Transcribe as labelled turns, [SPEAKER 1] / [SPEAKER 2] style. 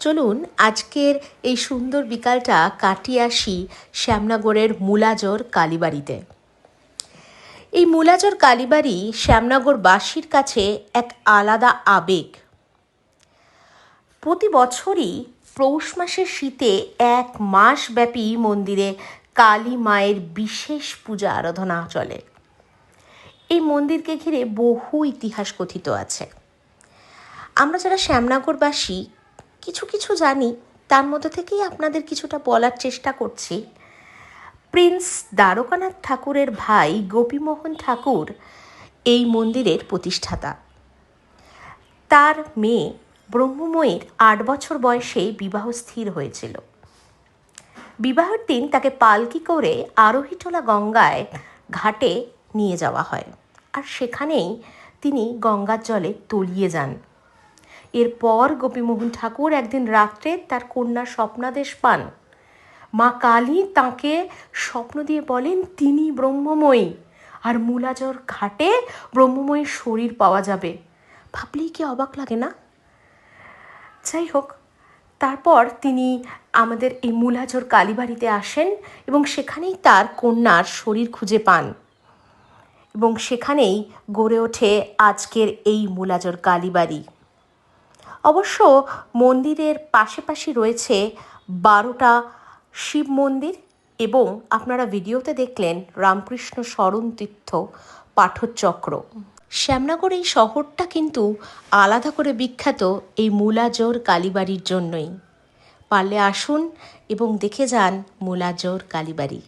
[SPEAKER 1] চলুন আজকের এই সুন্দর বিকালটা কাটিয়ে আসি শ্যামনগরের মুলাজোর কালীবাড়িতে। এই মুলাজোর কালীবাড়ি শ্যামনগরবাসীর কাছে এক আলাদা আবেগ। প্রতি বছরই পৌষ মাসের শীতে এক মাস ব্যাপী মন্দিরে কালী মায়ের বিশেষ পূজা আরাধনা চলে। এই মন্দিরকে ঘিরে বহু ইতিহাস কথিত আছে। আমরা যারা শ্যামনগরবাসী কিছু কিছু জানি, তার মধ্যে থেকেই আপনাদের কিছুটা বলার চেষ্টা করছি। প্রিন্স দ্বারকানাথ ঠাকুরের ভাই গোপীমোহন ঠাকুর এই মন্দিরের প্রতিষ্ঠাতা। তার মেয়ে ব্রহ্মময়ীর আট বছর বয়সে বিবাহ স্থির হয়েছিল। বিবাহের দিন তাকে পালকি করে আরোহিটোলা গঙ্গায় ঘাটে নিয়ে যাওয়া হয়। আর সেখানেই তিনি গঙ্গার জলে তলিয়ে যান। এরপর গোপীমোহন ঠাকুর একদিন রাত্রে তার কন্যার স্বপ্নাদেশ পান। মা কালী তাকে স্বপ্ন দিয়ে বলেন, তিনি ব্রহ্মময়ী। আর মূলাজর ঘাটে ব্রহ্মময়ীর শরীর পাওয়া যাবে ভাবলেই কি অবাক লাগে না? যাই হোক, তারপর তিনি আমাদের এই মূলাজোর কালীবাড়িতে আসেন এবং সেখানেই তার কন্যার শরীর খুঁজে পান। এবং সেখানেই গড়ে ওঠে আজকের এই মূলাজোর কালীবাড়ি। অবশ্য মন্দিরের পাশাপাশি রয়েছে বারোটা শিব মন্দির এবং আপনারা ভিডিওতে দেখলেন রামকৃষ্ণ স্মরণ তীর্থ পাঠচক্র। শ্যামনগর এই শহরটা কিন্তু আলাদা করে বিখ্যাত এই মুলাজোর কালীবাড়ির জন্যই। পারলে আসুন এবং দেখে যান মুলাজোর কালীবাড়ি।